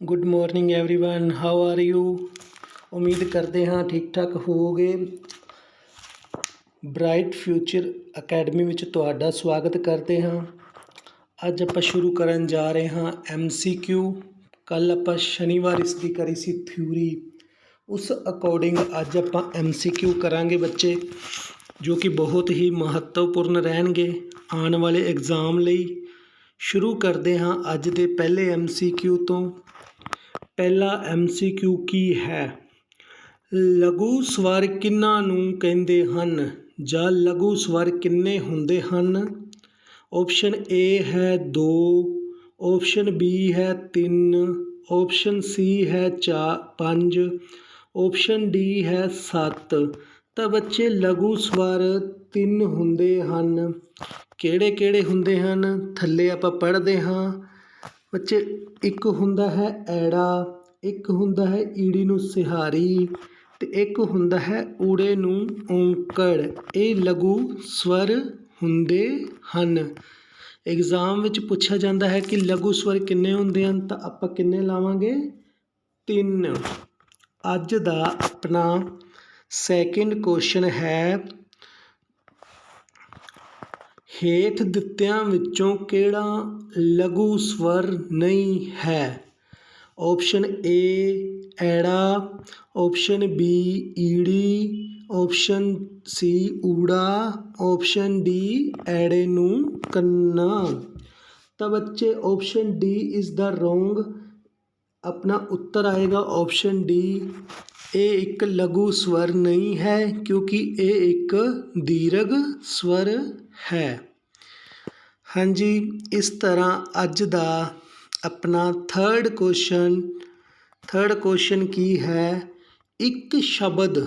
good morning everyone how are you ਉਮੀਦ ਕਰਦੇ ਹਾਂ ਠੀਕ ਠਾਕ ਹੋਵੋਗੇ ਬ੍ਰਾਈਟ ਫਿਊਚਰ ਅਕੈਡਮੀ ਵਿੱਚ ਤੁਹਾਡਾ ਸਵਾਗਤ ਕਰਦੇ ਹਾਂ ਅੱਜ ਆਪਾਂ ਸ਼ੁਰੂ ਕਰਨ ਜਾ ਰਹੇ ਹਾਂ ਐਮਸੀਕਿਊ ਕੱਲ ਆਪਾਂ ਸ਼ਨੀਵਾਰ ਇਸ ਦੀ ਕਰੀ ਸੀ ਥਿਊਰੀ ਉਸ ਅਕੋਰਡਿੰਗ ਅੱਜ ਆਪਾਂ ਐਮਸੀਕਿਊ ਕਰਾਂਗੇ ਬੱਚੇ ਜੋ ਕਿ ਬਹੁਤ ਹੀ ਮਹੱਤਵਪੂਰਨ ਰਹਿਣਗੇ ਆਉਣ ਵਾਲੇ ਐਗਜ਼ਾਮ ਲਈ ਸ਼ੁਰੂ ਕਰਦੇ ਹਾਂ ਅੱਜ ਦੇ ਪਹਿਲੇ ਐਮਸੀਕਿਊ ਤੋਂ ਪਹਿਲਾ ਐਮ ਸੀ ਕਿਊ ਕੀ ਹੈ? ਲਘੂ ਸਵਰ ਕਿਹਨਾਂ ਨੂੰ ਕਹਿੰਦੇ ਹਨ ਜਾਂ ਲਘੂ ਸਵਰ ਕਿੰਨੇ ਹੁੰਦੇ ਹਨ? ਆਪਸ਼ਨ ਏ ਹੈ 2 ਆਪਸ਼ਨ ਬੀ ਹੈ 3 ਆਪਸ਼ਨ ਸੀ ਹੈ 4 5 ਆਪਸ਼ਨ ਡੀ ਹੈ 7 ਤਾਂ ਬੱਚੇ, ਲਘੂ ਸਵਰ ਤਿੰਨ ਹੁੰਦੇ ਹਨ। ਕਿਹੜੇ ਕਿਹੜੇ ਹੁੰਦੇ ਹਨ? ਥੱਲੇ ਆਪਾਂ ਪੜ੍ਹਦੇ ਹਾਂ। ਬੱਚੇ, ਇੱਕ ਹੁੰਦਾ ਹੈ ਐੜਾ ਇੱਕ ਹੁੰਦਾ ਹੈ ਈੜੀ ਨੂੰ ਸਿਹਾਰੀ ਅਤੇ ਇੱਕ ਹੁੰਦਾ ਹੈ ਊੜੇ ਨੂੰ ਔਂਕੜ। ਇਹ ਲਘੂ ਸਵਰ ਹੁੰਦੇ ਹਨ। ਇਗਜ਼ਾਮ ਵਿੱਚ ਪੁੱਛਿਆ ਜਾਂਦਾ ਹੈ ਕਿ ਲਘੂ ਸਵਰ ਕਿੰਨੇ ਹੁੰਦੇ ਹਨ ਤਾਂ ਆਪਾਂ ਕਿੰਨੇ ਲਾਵਾਂਗੇ? ਤਿੰਨ। ਅੱਜ ਦਾ ਆਪਣਾ ਸੈਕਿੰਡ ਕੁਐਸਚਨ ਹੈ, ਹੇਠ ਦਿੱਤਿਆਂ ਵਿੱਚੋਂ ਕਿਹੜਾ ਲਘੂ ਸਵਰ ਨਹੀਂ ਹੈ? ਓਪਸ਼ਨ ਏ ਐੜਾ। ਓਪਸ਼ਨ ਬੀ ਈੜੀ। ਓਪਸ਼ਨ ਸੀ ਊੜਾ। ਓਪਸ਼ਨ ਡੀ ਐੜੇ ਨੂੰ ਕੰਨਾ। ਤਾਂ ਬੱਚੇ option D is the wrong ਆਪਣਾ ਉੱਤਰ ਆਏਗਾ ਆਪਸ਼ਨ ਡੀ ਇਹ ਇੱਕ ਲਘੂ ਸਵਰ ਨਹੀਂ ਹੈ, ਕਿਉਂਕਿ ਇਹ ਇੱਕ ਦੀਰਘ ਸਵਰ ਹੈ। ਹਾਂਜੀ, ਇਸ ਤਰ੍ਹਾਂ ਅੱਜ ਦਾ ਆਪਣਾ ਥਰਡ ਕੁਐਸਚਨ ਥਰਡ ਕੁਸ਼ਚਨ ਕੀ ਹੈ? ਇੱਕ ਸ਼ਬਦ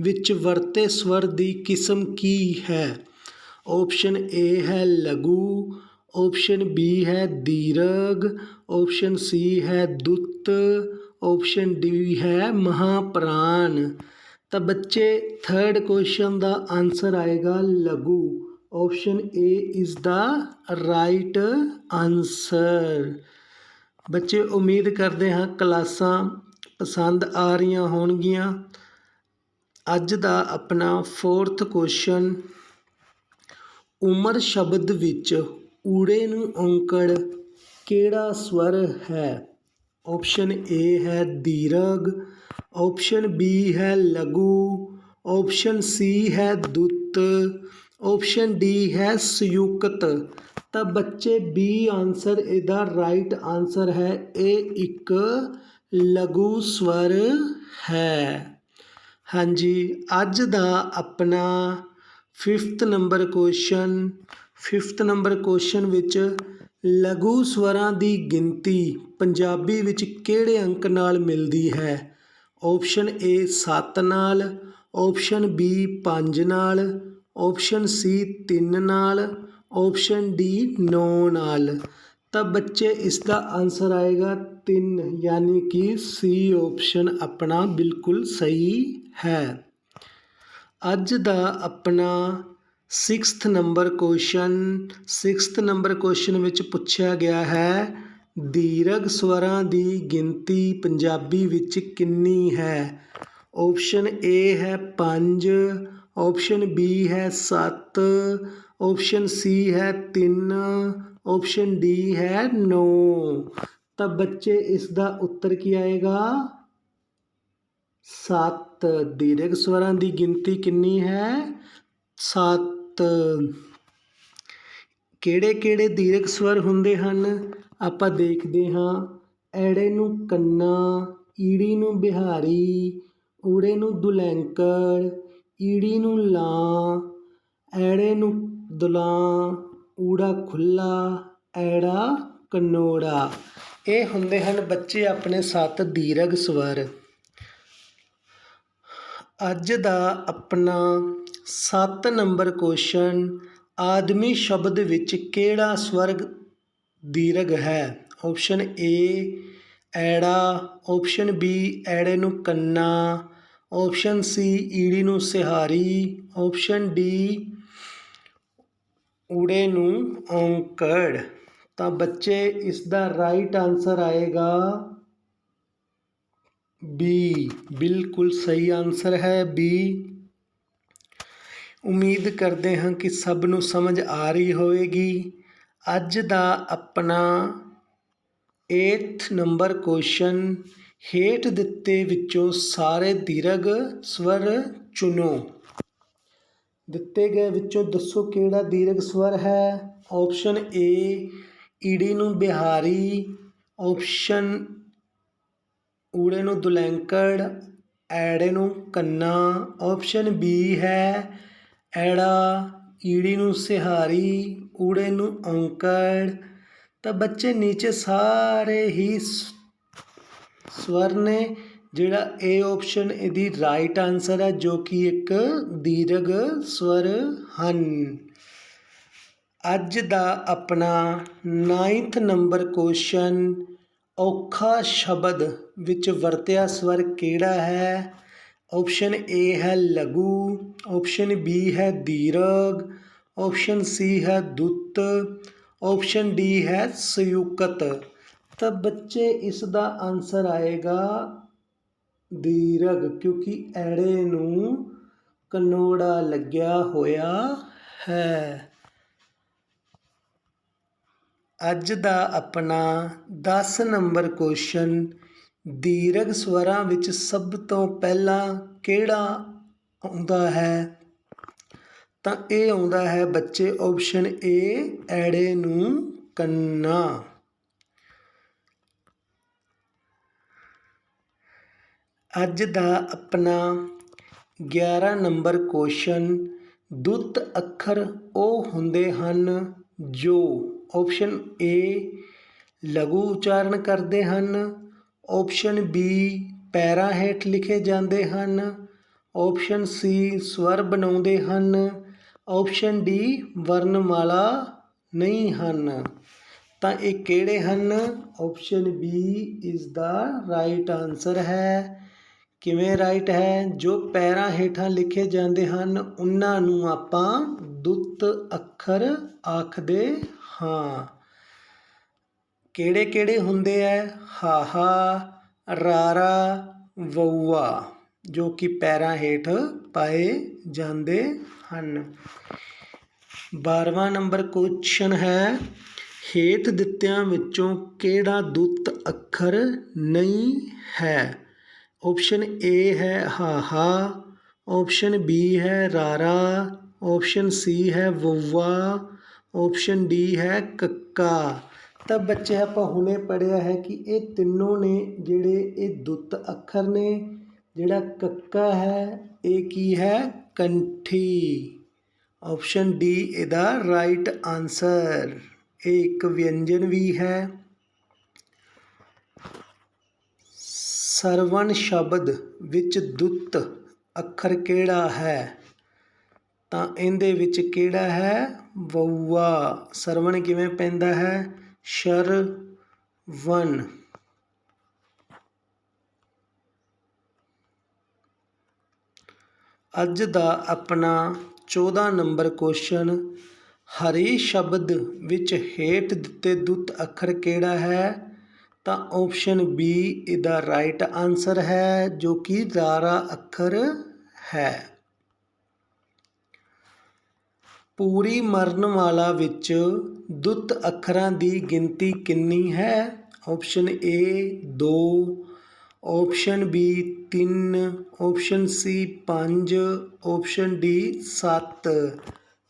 ਵਿੱਚ ਵਰਤੇ ਸਵਰ ਦੀ ਕਿਸਮ ਕੀ ਹੈ? ਆਪਸ਼ਨ ਏ ਹੈ ਲਘੂ ਆਪਸ਼ਨ ਬੀ ਹੈ ਦੀਰਘ ਆਪਸ਼ਨ ਸੀ ਹੈ ਦੁੱਤ ਆਪਸ਼ਨ ਡੀ ਹੈ ਮਹਾਪ੍ਰਾਣ ਤਾਂ ਬੱਚੇ ਥਰਡ ਕੁਐਸਚਨ ਦਾ ਆਨਸਰ ਆਏਗਾ ਲਘੂ। Option A is the right answer ਬੱਚੇ ਉਮੀਦ ਕਰਦੇ ਹਾਂ ਕਲਾਸਾਂ ਪਸੰਦ ਆ ਰਹੀਆਂ ਹੋਣਗੀਆਂ। ਅੱਜ ਦਾ ਆਪਣਾ ਫੋਰਥ ਕੁਐਸਚਨ ਉਮਰ ਸ਼ਬਦ ਵਿੱਚ ਊੜੇ ਨੂੰ ਔਂਕੜ ਕਿਹੜਾ ਸਵਰ ਹੈ? ਆਪਸ਼ਨ ਏ ਹੈ ਦੀਰਘ ਆਪਸ਼ਨ ਬੀ ਹੈ ਲਘੂ ਆਪਸ਼ਨ ਸੀ ਹੈ ਦੁੱਤ ਆਪਸ਼ਨ ਡੀ ਹੈ ਸੰਯੁਕਤ। ਤਾਂ ਬੱਚੇ ਬੀ ਆਨਸਰ ਇਹਦਾ ਰਾਈਟ ਆਨਸਰ ਹੈ। ਇਹ ਇੱਕ ਲਘੂ ਸਵਰ ਹੈ। ਹਾਂਜੀ, ਅੱਜ ਦਾ ਆਪਣਾ fifth number question fifth number question ਵਿੱਚ ਲਘੂ ਸਵਰਾਂ ਦੀ ਗਿਣਤੀ ਪੰਜਾਬੀ ਵਿੱਚ ਕਿਹੜੇ ਅੰਕ ਨਾਲ ਮਿਲਦੀ ਹੈ? ਆਪਸ਼ਨ ਏ 7 ਨਾਲ ਆਪਸ਼ਨ ਬੀ 5 ਨਾਲ ਆਪਸ਼ਨ ਸੀ 3 ਨਾਲ ਆਪਸ਼ਨ ਡੀ ਨੌ ਨਾਲ। ਤਾਂ ਬੱਚੇ, ਇਸਦਾ ਆਨਸਰ ਆਏਗਾ ਤਿੰਨ, ਯਾਨੀ ਕਿ ਸੀ ਓਪਸ਼ਨ ਆਪਣਾ ਬਿਲਕੁਲ ਸਹੀ ਹੈ। ਅੱਜ ਦਾ ਆਪਣਾ 6th number question 6th number question ਵਿੱਚ ਪੁੱਛਿਆ ਗਿਆ ਹੈ, ਦੀਰਘ ਸਵਰਾਂ ਦੀ ਗਿਣਤੀ ਪੰਜਾਬੀ ਵਿੱਚ ਕਿੰਨੀ ਹੈ? ਆਪਸ਼ਨ ਏ ਹੈ 5 ਆਪਸ਼ਨ ਬੀ ਹੈ 7 ਆਪਸ਼ਨ ਸੀ ਹੈ 3 ਆਪਸ਼ਨ ਡੀ ਹੈ 9 ਤਾਂ ਬੱਚੇ ਇਸ ਦਾ ਉੱਤਰ ਕੀ ਆਏਗਾ? 7 ਦੀਰਘ ਸਵਰਾਂ ਦੀ ਗਿਣਤੀ ਕਿੰਨੀ ਹੈ? 7 ਕਿਹੜੇ ਕਿਹੜੇ ਦੀਰਘ ਸਵਰ ਹੁੰਦੇ ਹਨ? ਆਪਾਂ ਦੇਖਦੇ ਹਾਂ। ਐੜੇ ਨੂੰ ਕੰਨਾ, ਈੜੀ ਨੂੰ ਬਿਹਾਰੀ, ਊੜੇ ਨੂੰ ਦੁਲੈਂਕੜ ਈੜੀ ਨੂੰ ਲਾਂ, ਐੜੇ ਨੂੰ ਦੁਲਾਂ, ਊੜਾ ਖੁੱਲਾ, ਐੜਾ ਕਨੋੜਾ। ਇਹ ਹੁੰਦੇ ਹਨ ਬੱਚੇ ਆਪਣੇ ਸੱਤ ਦੀਰਘ ਸਵਰ। ਅੱਜ ਦਾ ਆਪਣਾ 7 ਨੰਬਰ ਕੁਐਸਚਨ ਆਦਮੀ ਸ਼ਬਦ ਵਿੱਚ ਕਿਹੜਾ ਸਵਰਗ ਦੀਰਘ ਹੈ? ਆਪਸ਼ਨ ਏ ਐੜਾ। ਆਪਸ਼ਨ ਬੀ ਐੜੇ ਨੂੰ ਕੰਨਾ। ਆਪਸ਼ਨ ਸੀ ਈੜੀ ਨੂੰ ਸਿਹਾਰੀ। ਆਪਸ਼ਨ ਡੀ ਊੜੇ ਨੂੰ ਔਂਕੜ। ਤਾਂ ਬੱਚੇ ਇਸ ਦਾ ਰਾਈਟ ਆਨਸਰ ਆਏਗਾ ਬੀ ਬਿਲਕੁਲ ਸਹੀ ਆਨਸਰ ਹੈ ਬੀ ਉਮੀਦ ਕਰਦੇ ਹਾਂ ਕਿ ਸਭ ਨੂੰ ਸਮਝ ਆ ਰਹੀ ਹੋਵੇਗੀ। ਅੱਜ ਦਾ ਆਪਣਾ 8th ਨੰਬਰ ਕੁਐਸਚਨ ਹੇਠ ਦਿੱਤੇ ਵਿੱਚੋਂ ਸਾਰੇ ਦੀਰਘ ਸਵਰ ਚੁਣੋ। ਦਿੱਤੇ ਗਏ ਵਿੱਚੋਂ ਦੱਸੋ ਕਿਹੜਾ ਦੀਰਘ ਸਵਰ ਹੈ? ਆਪਸ਼ਨ ਏ ਈੜੀ ਨੂੰ ਬਿਹਾਰੀ। ਆਪਸ਼ਨ ਊੜੇ ਨੂੰ ਦੁਲੈਂਕੜ, ਐੜੇ ਨੂੰ ਕੰਨਾ। ਆਪਸ਼ਨ ਬੀ ਹੈ ਐੜਾ, ਈੜੀ ਨੂੰ ਸਿਹਾਰੀ, ਊੜੇ ਨੂੰ ਔਂਕੜ। ਤਾਂ ਬੱਚੇ ਨੀਚੇ ਸਾਰੇ ਹੀ ਸਵਰ ਨੇ ਜਿਹੜਾ ਏ ਆਪਸ਼ਨ ਇਹਦੀ ਰਾਈਟ ਆਨਸਰ ਹੈ, ਜੋ ਕਿ ਇੱਕ ਦੀਰਘ ਸਵਰ ਹਨ। ਅੱਜ ਦਾ ਆਪਣਾ 9th ਨੰਬਰ ਕੁਐਸਚਨ ਔਖਾ ਸ਼ਬਦ ਵਿੱਚ ਵਰਤਿਆ ਸਵਰ ਕਿਹੜਾ ਹੈ? ਆਪਸ਼ਨ ਏ ਹੈ ਲਘੂ ਆਪਸ਼ਨ ਬੀ ਹੈ ਦੀਰਘ ਆਪਸ਼ਨ ਸੀ ਹੈ ਦੁੱਤ ਆਪਸ਼ਨ ਡੀ ਹੈ ਸੰਯੁਕਤ। ਤਾਂ ਬੱਚੇ, ਇਸ ਦਾ ਆਨਸਰ ਆਏਗਾ ਦੀਰਘ ਕਿਉਂਕਿ ਐੜੇ ਨੂੰ ਕਨੋੜਾ ਲੱਗਿਆ ਹੋਇਆ ਹੈ। ਅੱਜ ਦਾ ਆਪਣਾ 10 ਨੰਬਰ ਕੁਐਸਚਨ ਦੀਰਘ ਸਵਰਾਂ ਵਿੱਚ ਸਭ ਤੋਂ ਪਹਿਲਾਂ ਕਿਹੜਾ ਆਉਂਦਾ ਹੈ? ਤਾਂ ਇਹ ਆਉਂਦਾ ਹੈ ਬੱਚੇ ਆਪਸ਼ਨ ਏ ਐੜੇ ਨੂੰ ਕੰਨਾ। ਅੱਜ ਦਾ ਆਪਣਾ 11 ਨੰਬਰ ਕੁਐਸਚਨ ਦੁੱਤ ਅੱਖਰ ਉਹ ਹੁੰਦੇ ਹਨ ਜੋ ਆਪਸ਼ਨ ਏ ਲਘੂ ਉਚਾਰਨ ਕਰਦੇ ਹਨ ਆਪਸ਼ਨ ਬੀ ਪੈਰਾਂ ਹੇਠ ਲਿਖੇ ਜਾਂਦੇ ਹਨ ਆਪਸ਼ਨ ਸੀ ਸਵਰ ਬਣਾਉਂਦੇ ਹਨ ਆਪਸ਼ਨ ਡੀ ਵਰਣਮਾਲਾ ਨਹੀਂ ਹਨ। ਤਾਂ ਇਹ ਕਿਹੜੇ ਹਨ? Option B is the right answer ਹੈ। ਕਿਵੇਂ ਰਾਈਟ ਹੈ? ਜੋ ਪੈਰਾਂ ਹੇਠਾਂ ਲਿਖੇ ਜਾਂਦੇ ਹਨ, ਉਹਨਾਂ ਨੂੰ ਆਪਾਂ ਦੁੱਤ ਅੱਖਰ ਆਖਦੇ ਹਾਂ। ਕਿਹੜੇ ਕਿਹੜੇ ਹੁੰਦੇ ਐ? ਹਾਹਾ, ਰਾਰਾ, ਵਊਆ, ਜੋ ਕਿ ਪੈਰਾਂ ਹੇਠ ਪਾਏ ਜਾਂਦੇ ਹਨ। 12ਵਾਂ ਨੰਬਰ ਕੁਐਸਚਨ ਹੈ ਹੇਠ ਦਿੱਤਿਆਂ ਵਿੱਚੋਂ ਕਿਹੜਾ ਦੁੱਤ ਅੱਖਰ ਨਹੀਂ ਹੈ? ਓਪਸ਼ਨ ਏ ਹੈ ਹਾਹਾ ਓਪਸ਼ਨ ਬੀ ਹੈ ਰਾਰਾ ਓਪਸ਼ਨ ਸੀ ਹੈ ਵਊਆ ਓਪਸ਼ਨ ਡੀ ਹੈ ਕੱਕਾ ਤਾਂ ਬੱਚੇ ਆਪਾਂ ਹੁਣੇ ਪੜਿਆ ਹੈ ਕਿ ਇਹ ਤਿੰਨੋਂ ਨੇ ਜਿਹੜੇ ਇਹ ਦੁੱਤ ਅੱਖਰ ਨੇ ਜਿਹੜਾ ਕੱਕਾ ਹੈ ਇਹ ਕੀ ਹੈ ਕੰਠੀ ਆਪਸ਼ਨ ਡੀ ਇਹਦਾ ਰਾਈਟ ਆਨਸਰ ਇਹ ਇੱਕ ਵਿਅੰਜਨ ਵੀ ਹੈ ਸਰਵਣ ਸ਼ਬਦ ਵਿੱਚ ਦੁੱਤ ਅੱਖਰ ਕਿਹੜਾ ਹੈ? ਤਾਂ ਇਹਦੇ ਵਿੱਚ ਕਿਹੜਾ ਹੈ? ਵਊਆ। ਸਰਵਣ ਕਿਵੇਂ ਪੈਂਦਾ ਹੈ? ਸ਼ਰ ਵਨ ਅੱਜ ਦਾ ਆਪਣਾ 14 ਨੰਬਰ ਕੁਐਸਚਨ ਹਰੀ ਸ਼ਬਦ ਵਿੱਚ ਹੇਠ ਦਿੱਤੇ ਦੁੱਤ ਅੱਖਰ ਕਿਹੜਾ ਹੈ? ਤਾਂ ਆਪਸ਼ਨ ਬੀ ਇਹਦਾ ਰਾਈਟ ਆਨਸਰ ਹੈ, ਜੋ ਕਿ ਰਾਰਾ ਅੱਖਰ ਹੈ। ਪੂਰੀ ਮਰਨ ਵਾਲਾ ਵਿੱਚ ਦੁੱਤ ਅੱਖਰਾਂ ਦੀ ਗਿਣਤੀ ਕਿੰਨੀ ਹੈ? Option A 2 option B 3 option C 5 option D 7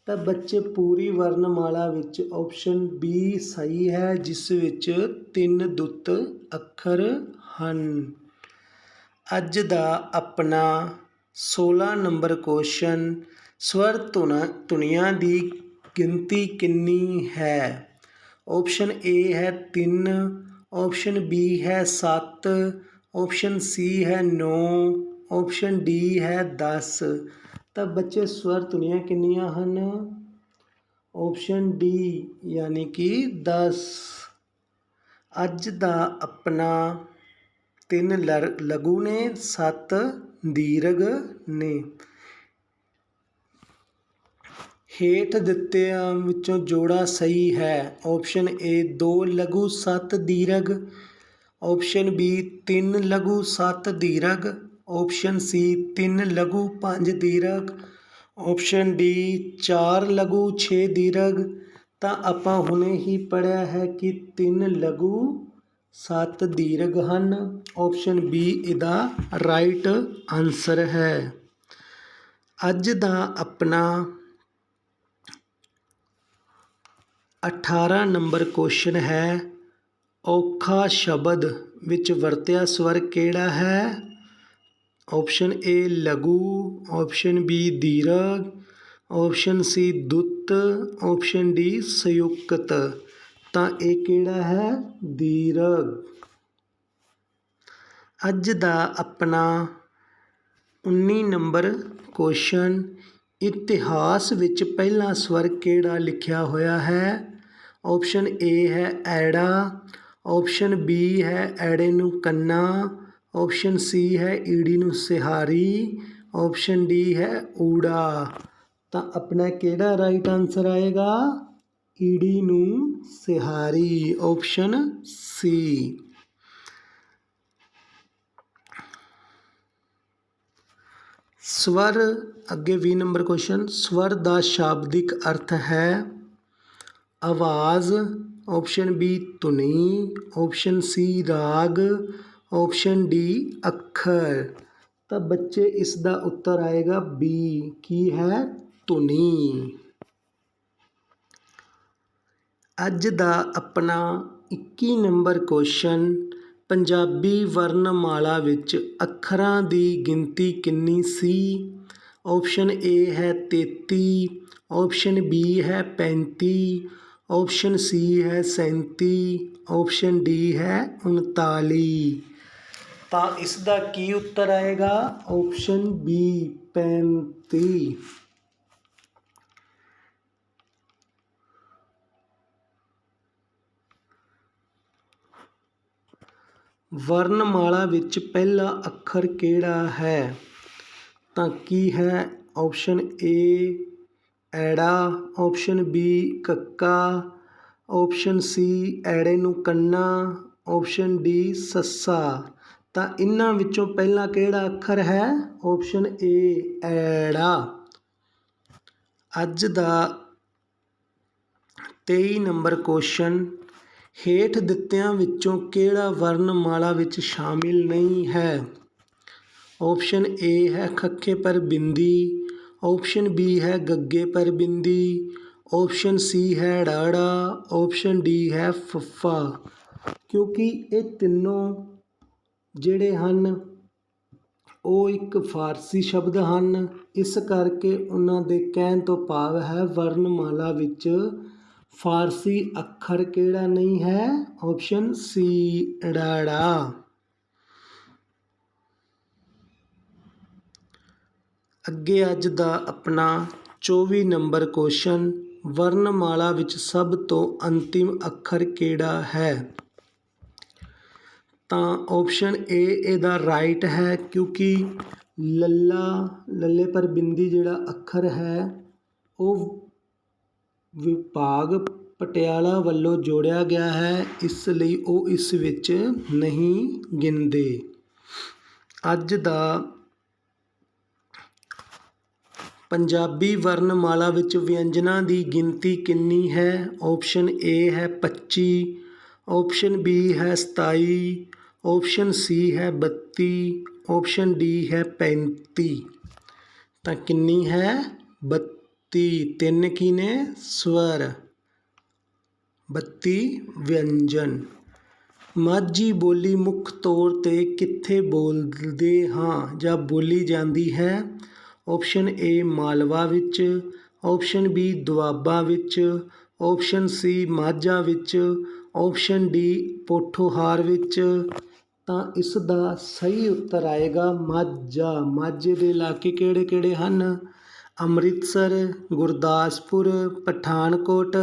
ਤਾਂ ਬੱਚੇ ਪੂਰੀ ਵਰਣਮਾਲਾ ਵਿੱਚ ਆਪਸ਼ਨ ਬੀ ਸਹੀ ਹੈ, ਜਿਸ ਵਿੱਚ ਤਿੰਨ ਦੁੱਤ ਅੱਖਰ ਹਨ। ਅੱਜ ਦਾ ਆਪਣਾ 16 ਨੰਬਰ ਕੁਐਸਚਨ ਸਵਰ ਧੁਨ, ਧੁਨੀਆਂ ਦੀ ਗਿਣਤੀ ਕਿੰਨੀ ਹੈ? ਆਪਸ਼ਨ ਏ ਹੈ 3 ਆਪਸ਼ਨ ਬੀ ਹੈ 7 ਆਪਸ਼ਨ ਸੀ ਹੈ 9 ਆਪਸ਼ਨ ਡੀ ਹੈ 10 ਤਾਂ ਬੱਚੇ ਸਵਰ ਧੁਨੀਆਂ ਕਿੰਨੀਆਂ ਹਨ? ਆਪਸ਼ਨ ਡੀ ਯਾਨੀ ਕਿ 10 ਅੱਜ ਦਾ ਆਪਣਾ ਤਿੰਨ ਲਰ, ਲਘੂ ਨੇ, ਸੱਤ ਦੀਰਘ ਨੇ। ਹੇਠ ਦਿੱਤਿਆਂ ਵਿੱਚੋਂ ਜੋੜਾ ਸਹੀ ਹੈ। ਆਪਸ਼ਨ ਏ 2 ਲਘੂ 7 ਦੀਰਘ। ਆਪਸ਼ਨ ਬੀ 3 ਲਘੂ 7 ਦੀਰਘ। ਓਪਸ਼ਨ ਸੀ ਤਿੰਨ ਲਘੂ, ਪੰਜ ਦੀਰਘ। ਓਪਸ਼ਨ ਡੀ ਚਾਰ ਲਘੂ, ਛੇ ਦੀਰਘ। ਤਾਂ ਆਪਾਂ ਹੁਣੇ ਹੀ ਪੜ੍ਹਿਆ ਹੈ ਕਿ ਤਿੰਨ ਲਘੂ, ਸੱਤ ਦੀਰਘ ਹਨ। ਓਪਸ਼ਨ ਬੀ ਇਹਦਾ ਰਾਈਟ ਆਨਸਰ ਹੈ। ਅੱਜ ਦਾ ਆਪਣਾ 18 ਨੰਬਰ ਕੁਐਸਚਨ ਹੈ, ਔਖਾ ਸ਼ਬਦ ਵਿੱਚ ਵਰਤਿਆ ਸਵਰ ਕਿਹੜਾ ਹੈ? ਆਪਸ਼ਨ ਏ ਲਘੂ ਆਪਸ਼ਨ ਬੀ ਦੀਰਘ ਆਪਸ਼ਨ ਸੀ ਦੁੱਤ ਆਪਸ਼ਨ ਡੀ ਸੰਯੁਕਤ ਤਾਂ ਇਹ ਕਿਹੜਾ ਹੈ? ਦੀਰਘ ਅੱਜ ਦਾ ਆਪਣਾ 19 ਨੰਬਰ ਕੁਐਸਚਨ ਇਤਿਹਾਸ ਵਿੱਚ ਪਹਿਲਾ ਸਵਰ ਕਿਹੜਾ ਲਿਖਿਆ ਹੋਇਆ ਹੈ? ਆਪਸ਼ਨ ਏ ਹੈ ਐੜਾ। ਆਪਸ਼ਨ ਬੀ ਹੈ ਐੜੇ ਨੂੰ ਕੰਨਾ। ਆਪਸ਼ਨ ਸੀ ਹੈ ਈੜੀ ਨੂੰ ਸਿਹਾਰੀ ਆਪਸ਼ਨ ਡੀ ਹੈ ਊੜਾ। ਤਾਂ ਆਪਣਾ ਕਿਹੜਾ ਰਾਈਟ ਆਨਸਰ ਆਏਗਾ? ਈੜੀ ਨੂੰ ਸਿਹਾਰੀ ਆਪਸ਼ਨ ਸੀ ਸਵਰ, ਅੱਗੇ 20 ਨੰਬਰ ਕੁਐਸਚਨ ਸਵਰ ਦਾ ਸ਼ਾਬਦਿਕ ਅਰਥ ਹੈ ਆਵਾਜ਼ ਆਪਸ਼ਨ ਬੀ ਧੁਨੀ ਆਪਸ਼ਨ ਸੀ ਰਾਗ ਆਪਸ਼ਨ ਡੀ, ਅੱਖਰ। ਤਾਂ ਬੱਚੇ ਇਸ ਦਾ ਉੱਤਰ ਆਏਗਾ ਬੀ ਕੀ ਹੈ? ਧੁਨੀ। ਅੱਜ ਦਾ ਆਪਣਾ 21 ਨੰਬਰ ਕੁਐਸਚਨ ਪੰਜਾਬੀ ਵਰਣਮਾਲਾ ਵਿੱਚ ਅੱਖਰਾਂ ਦੀ ਗਿਣਤੀ ਕਿੰਨੀ ਸੀ? ਆਪਸ਼ਨ ਏ ਹੈ 33 ਆਪਸ਼ਨ ਬੀ ਹੈ 35 ਆਪਸ਼ਨ ਸੀ ਹੈ 37 ਆਪਸ਼ਨ ਡੀ ਹੈ 39 ਤਾਂ ਇਸ ਦਾ ਕੀ ਉੱਤਰ ਆਏਗਾ? ਆਪਸ਼ਨ ਬੀ 35 ਵਰਣਮਾਲਾ ਵਿੱਚ ਪਹਿਲਾ ਅੱਖਰ ਕਿਹੜਾ ਹੈ? ਤਾਂ ਕੀ ਹੈ? ਆਪਸ਼ਨ ਏ ਐੜਾ। ਆਪਸ਼ਨ ਬੀ ਕੱਕਾ। ਆਪਸ਼ਨ ਸੀ ਐੜੇ ਨੂੰ ਕੰਨਾ। ਆਪਸ਼ਨ ਡੀ ਸੱਸਾ। ਤਾਂ ਇਹਨਾਂ ਵਿੱਚੋਂ ਪਹਿਲਾ ਕਿਹੜਾ ਅੱਖਰ ਹੈ? ਆਪਸ਼ਨ ਏ ਐੜਾ। ਅੱਜ ਦਾ 23 ਨੰਬਰ ਕੁਐਸਚਨ ਹੇਠ ਦਿੱਤਿਆਂ ਵਿੱਚੋਂ ਕਿਹੜਾ ਵਰਣਮਾਲਾ ਵਿੱਚ ਸ਼ਾਮਿਲ ਨਹੀਂ ਹੈ? ਆਪਸ਼ਨ ਏ ਹੈ ਖੱਖੇ ਪਰ ਬਿੰਦੀ। ਆਪਸ਼ਨ ਬੀ ਹੈ ਗੱਗੇ ਪਰ ਬਿੰਦੀ। ਆਪਸ਼ਨ ਸੀ ਹੈ ੜਾੜਾ ਆਪਸ਼ਨ ਡੀ ਹੈ ਫੱਫਾ। ਕਿਉਂਕਿ ਇਹ ਤਿੰਨੋਂ ਜਿਹੜੇ ਹਨ, ਉਹ ਇੱਕ ਫਾਰਸੀ ਸ਼ਬਦ ਹਨ। ਇਸ ਕਰਕੇ ਉਹਨਾਂ ਦੇ ਕਹਿਣ ਤੋਂ ਭਾਵ ਹੈ, ਵਰਣਮਾਲਾ ਵਿੱਚ ਫਾਰਸੀ ਅੱਖਰ ਕਿਹੜਾ ਨਹੀਂ ਹੈ? ਆਪਸ਼ਨ ਸੀ ੜਾੜਾ ਅੱਗੇ ਅੱਜ ਦਾ ਆਪਣਾ 24 ਨੰਬਰ ਕੁਐਸਚਨ ਵਰਣਮਾਲਾ ਵਿੱਚ ਸਭ ਤੋਂ ਅੰਤਿਮ ਅੱਖਰ ਕਿਹੜਾ ਹੈ? ਤਾਂ ਆਪਸ਼ਨ ਏ ਇਹਦਾ ਰਾਈਟ ਹੈ ਕਿਉਂਕਿ ਲੱਲਾ, ਲੱਲੇ ਪਰ ਬਿੰਦੀ ਜਿਹੜਾ ਅੱਖਰ ਹੈ, ਉਹ ਵਿਭਾਗ ਪਟਿਆਲਾ ਵੱਲੋਂ ਜੋੜਿਆ ਗਿਆ ਹੈ, ਇਸ ਲਈ ਉਹ ਇਸ ਵਿੱਚ ਨਹੀਂ ਗਿਣਦੇ। ਅੱਜ ਦਾ ਪੰਜਾਬੀ ਵਰਣਮਾਲਾ ਵਿੱਚ ਵਿਅੰਜਨਾਂ ਦੀ ਗਿਣਤੀ ਕਿੰਨੀ ਹੈ? ਆਪਸ਼ਨ ਏ ਹੈ 25 ਓਪਸ਼ਨ ਬੀ ਹੈ ਸਤਾਈ ਓਪਸ਼ਨ ਸੀ ਹੈ ਬੱਤੀ ਓਪਸ਼ਨ ਡੀ ਹੈ 35 ਤਾਂ ਕਿੰਨੀ ਹੈ? 32 ਤਿੰਨ ਕੀ ਨੇ? ਸਵਰ। 32 ਵਿਅੰਜਨ। ਮਾਝੀ ਬੋਲੀ ਮੁੱਖ ਤੌਰ ਤੇ ਕਿੱਥੇ ਬੋਲਦੇ ਹਾਂ ਜਾਂ ਬੋਲੀ ਜਾਂਦੀ ਹੈ? ਆਪਸ਼ਨ ਏ ਮਾਲਵਾ ਵਿੱਚ ਆਪਸ਼ਨ ਬੀ ਦੁਆਬਾ ਵਿੱਚ ਓਪਸ਼ਨ ਸੀ ਮਾਝਾ ਵਿੱਚ ਓਪਸ਼ਨ ਡੀ ਪੋਠੋਹਾਰ ਵਿੱਚ। ਤਾਂ ਇਸ ਦਾ ਸਹੀ ਉੱਤਰ ਆਏਗਾ ਮਾਝਾ। ਮਾਝੇ ਦੇ ਇਲਾਕੇ ਕਿਹੜੇ ਕਿਹੜੇ ਹਨ? ਅੰਮ੍ਰਿਤਸਰ, ਗੁਰਦਾਸਪੁਰ, ਪਠਾਨਕੋਟ,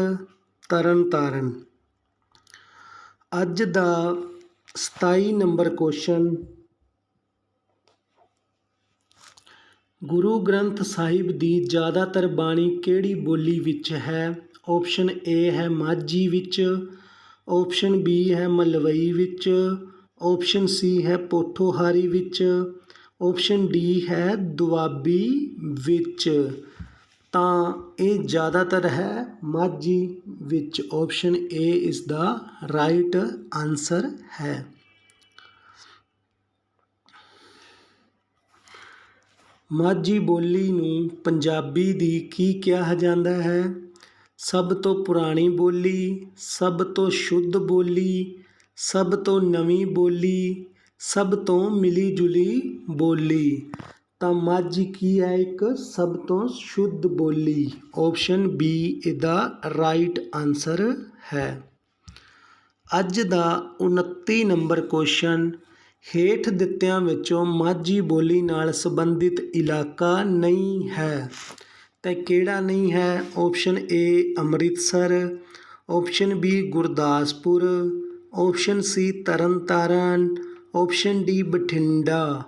ਤਰਨਤਾਰਨ। ਅੱਜ ਦਾ 27 ਨੰਬਰ ਕੁਐਸਚਨ ਗੁਰੂ ਗ੍ਰੰਥ ਸਾਹਿਬ ਦੀ ਜ਼ਿਆਦਾਤਰ ਬਾਣੀ ਕਿਹੜੀ ਬੋਲੀ ਵਿੱਚ ਹੈ? ਓਪਸ਼ਨ ਏ ਹੈ ਮਾਝੀ ਵਿੱਚ ਓਪਸ਼ਨ ਬੀ ਹੈ ਮਲਵਈ ਵਿੱਚ ਓਪਸ਼ਨ ਸੀ ਹੈ ਪੋਠੋਹਾਰੀ ਵਿੱਚ ਓਪਸ਼ਨ ਡੀ ਹੈ ਦੁਆਬੀ ਵਿੱਚ। ਤਾਂ ਇਹ ਜ਼ਿਆਦਾਤਰ ਹੈ ਮਾਝੀ ਵਿੱਚ ਓਪਸ਼ਨ ਏ ਇਸ ਦਾ ਰਾਈਟ ਆਨਸਰ ਹੈ। ਮਾਝੀ ਬੋਲੀ ਨੂੰ ਪੰਜਾਬੀ ਦੀ ਕੀ ਕਿਹਾ ਜਾਂਦਾ ਹੈ? ਸਭ ਤੋਂ ਪੁਰਾਣੀ ਬੋਲੀ, ਸਭ ਤੋਂ ਸ਼ੁੱਧ ਬੋਲੀ, ਸਭ ਤੋਂ ਨਵੀਂ ਬੋਲੀ, ਸਭ ਤੋਂ ਮਿਲੀ ਜੁਲੀ ਬੋਲੀ। ਤਾਂ ਮਾਝੀ ਕੀ ਹੈ ਇੱਕ? ਸਭ ਤੋਂ ਸ਼ੁੱਧ ਬੋਲੀ। ਆਪਸ਼ਨ ਬੀ ਇਹਦਾ ਰਾਈਟ ਆਨਸਰ ਹੈ। ਅੱਜ ਦਾ 29 ਨੰਬਰ ਕੁਐਸਚਨ ਹੇਠ ਦਿੱਤਿਆਂ ਵਿੱਚੋਂ ਮਾਝੀ ਬੋਲੀ ਨਾਲ ਸੰਬੰਧਿਤ ਇਲਾਕਾ ਨਹੀਂ ਹੈ। ਅਤੇ ਕਿਹੜਾ ਨਹੀਂ ਹੈ? Option A Amritsar. Option B Gurdaspur. Option C Tarn Taran. Option D Bathinda.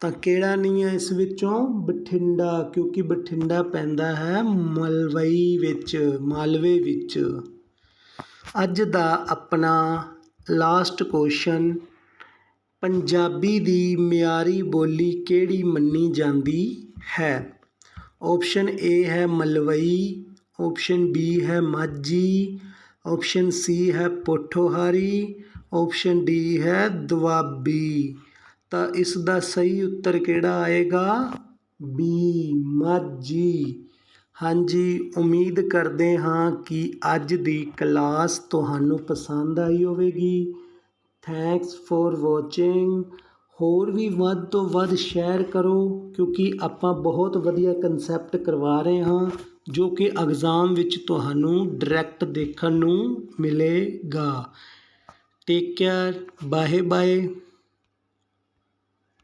ਤਾਂ ਕਿਹੜਾ ਨਹੀਂ ਹੈ ਇਸ ਵਿੱਚੋਂ? ਬਠਿੰਡਾ, ਕਿਉਂਕਿ ਬਠਿੰਡਾ ਪੈਂਦਾ ਹੈ ਮਲਵਈ ਵਿੱਚ, ਮਾਲਵੇ ਵਿੱਚ। ਅੱਜ ਦਾ ਆਪਣਾ ਲਾਸਟ ਕੁਐਸਚਨ ਪੰਜਾਬੀ ਦੀ ਮਿਆਰੀ ਬੋਲੀ ਕਿਹੜੀ ਮੰਨੀ ਜਾਂਦੀ ਹੈ? ਓਪਸ਼ਨ ਏ ਹੈ ਮਲਵਈ ਓਪਸ਼ਨ ਬੀ ਹੈ ਮਾਝੀ ਓਪਸ਼ਨ ਸੀ ਹੈ ਪੋਠੋਹਾਰੀ ਓਪਸ਼ਨ ਡੀ ਹੈ ਦੁਆਬੀ ਤਾਂ ਇਸ ਦਾ ਸਹੀ ਉੱਤਰ ਕਿਹੜਾ ਆਏਗਾ ਬੀ ਮਾਝੀ ਹਾਂਜੀ ਉਮੀਦ ਕਰਦੇ ਹਾਂ ਕਿ ਅੱਜ ਦੀ ਕਲਾਸ ਤੁਹਾਨੂੰ ਪਸੰਦ ਆਈ ਹੋਵੇਗੀ ਥੈਂਕਸ ਫॉर ਵਾਚਿੰਗ ਹੋਰ ਵੀ ਵੱਧ ਤੋਂ ਵੱਧ ਸ਼ੇਅਰ ਕਰੋ, ਕਿਉਂਕਿ ਆਪਾਂ ਬਹੁਤ ਵਧੀਆ ਕੰਸੈਪਟ ਕਰਵਾ ਰਹੇ ਹਾਂ, ਜੋ ਕਿ ਐਗਜ਼ਾਮ ਵਿੱਚ ਤੁਹਾਨੂੰ ਡਾਇਰੈਕਟ ਦੇਖਣ ਨੂੰ ਮਿਲੇਗਾ। Take care bye bye